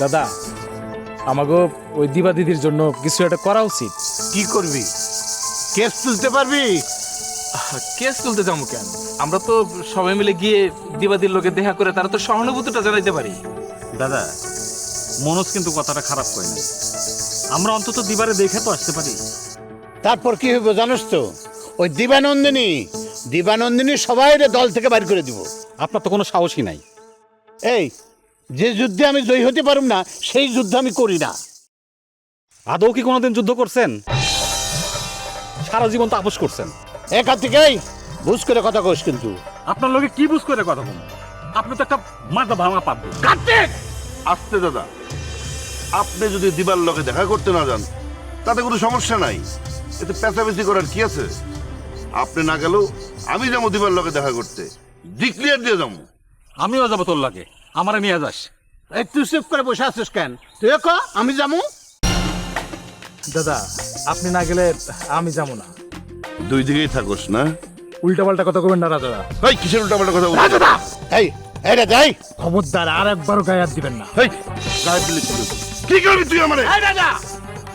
দাদা আমাকে ওই দিবা দিদির জন্য কিছু একটা করা উচিত। কি করবি? কেস তুলতে পারবি? কেস তুলতে যাব কেন? আমরা তো সবাই মিলে গিয়ে দিবাদির লোকে দেখা করে তারা তো সহানুভূতিটা জানাইতে পারি। দাদা মনোজ কিন্তু কথাটা খারাপ করে না আমরা অন্তত দিবারে দেখে তো আসতে পারি। তারপর কি হইব জানোস তো? ওই দিবানন্দিনী দিবানন্দিনী সবাই দল থেকে বাইর করে দিব। আপনার তো কোনো সাহসই নাই। এই যে যুদ্ধে আমি জয়ী হতে পারুম না সেই যুদ্ধ আমি করি না। আদৌ কি কোনোদিন যুদ্ধ করছেন? সারা জীবন তো আপোষ করছেন। এখান থেকেই বুঝ করে কথা কোস কিন্তু। আপনার লোকে কি বুঝ করে কথা বলুন আপনি তো একটা মাথা ভাঙা পাবেন আসতে দাদা আপনি যদি দিবার লোকে দেখা করতে না যান তাতে কোনো সমস্যা নাই। এতে পেঁচাপেচি করার কি আছে? আপনি না গেলেও আমি যাব দিবার লোকে দেখা করতে। ডিক্লিয়ার দিয়ে যাব। আমিও যাব তোর লাগে। আমারে নিয়ে যাস। এই তুই চুপ করে বসে আছিস কেন? তুই ক আমি যাব দাদা আপনি না গেলে আমি যাব না। দুই দিকেই থাকোস না? উল্টা পাল্টা কথা কবেন না রাজা। এই কিসের উল্টাপাল্টা কথা বলছিস? এই এই রে যাই। খবরদার আর একবারও গায়ে হাত দিবেন না। এই, গায়ে দিলে কি কি করবি তুই আমারে?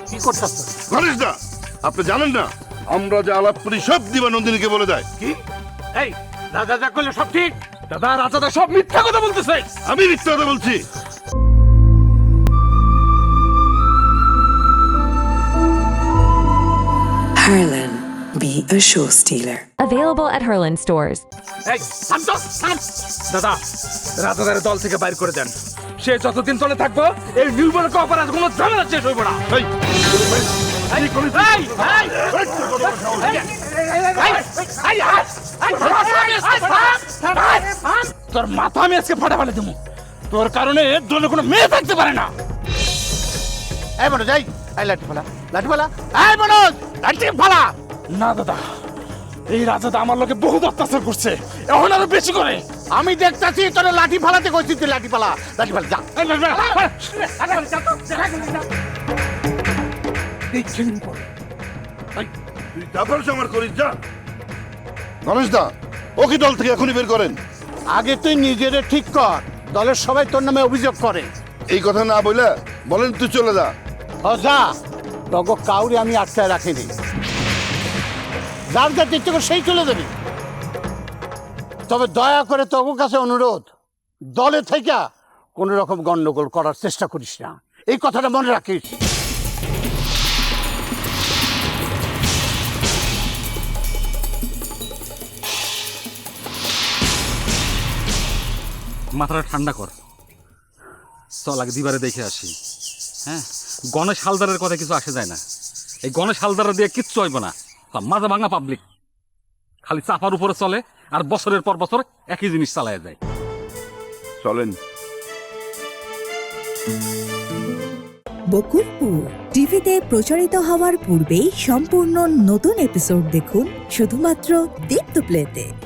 কি করছিস গণেশ দা আপনি জানেন না আমরা যে আলাপ করি সব দিবা নন্দিনীকে বলে দেয়। কি? এই দাদা যা করলে সব ঠিক? দাদা রাজাদা সব মিথ্যা কথা বলতেছে আমি মিথ্যা কথা বলছি Harlan, be a show stealer. Available at Herland stores. এই। দাদা রাজাদারের দল থেকে বাইর করে দেন সে যতদিন চলে থাকব এই নির্ভর অপরাধ কোনো ঝামেলা শেষ হইব না তোর মাথা আমি আজকে ফাটা ফেলে দেবো তোর কারণে দলে কোনো মেয়ে থাকতে পারে না এই মনোজ যাই এই লাঠি ফেলা লাঠি ফেলা এই মনোজ লাঠি ফেলা না দাদা এই রাজাদা আমার লোকে বহুত অত্যাচার করছে এখন আরও বেশি করে আমি দেখতাছি তোর লাঠি ফালাতে কইছি তুই লাঠি ফালা লাঠি ফালা যা এই, তুই তারপর আমার করিস যা। গণেশ দা ওকে দল থেকে এখনই বের করেন। আগে তুই নিজের ঠিক কর দলের সবাই তোর নামে অভিযোগ করে। এই কথা না বলে বলেন তুই চলে যা। ও যা। তগো কাউরে আমি আটকায় রাখিনি। যার যার ইচ্ছে সেই চলে যাবি। তবে দয়া করে তগো কাছে অনুরোধ দলে থেকে কোনো রকম গন্ডগোল করার চেষ্টা করিস না। এই কথাটা মনে রাখিস। মাথাটা ঠান্ডা কর। চল আগে দিবারে দেখে আসি। হ্যাঁ? গণেশ হালদারের কথা কিছু আসে যায় না। এই গণেশ হালদারের দিয়ে কিচ্ছু হইব না। সব মাথা ভাঙা পাবলিক খালি চাপার উপরে চলে আর বছরের পর বছর একই জিনিস চালায় যায়। চলেন। বকুলপুর টিভিতে প্রচারিত হওয়ার পূর্বেই সম্পূর্ণ নতুন এপিসোড দেখুন শুধুমাত্র দীপ্ত প্লেতে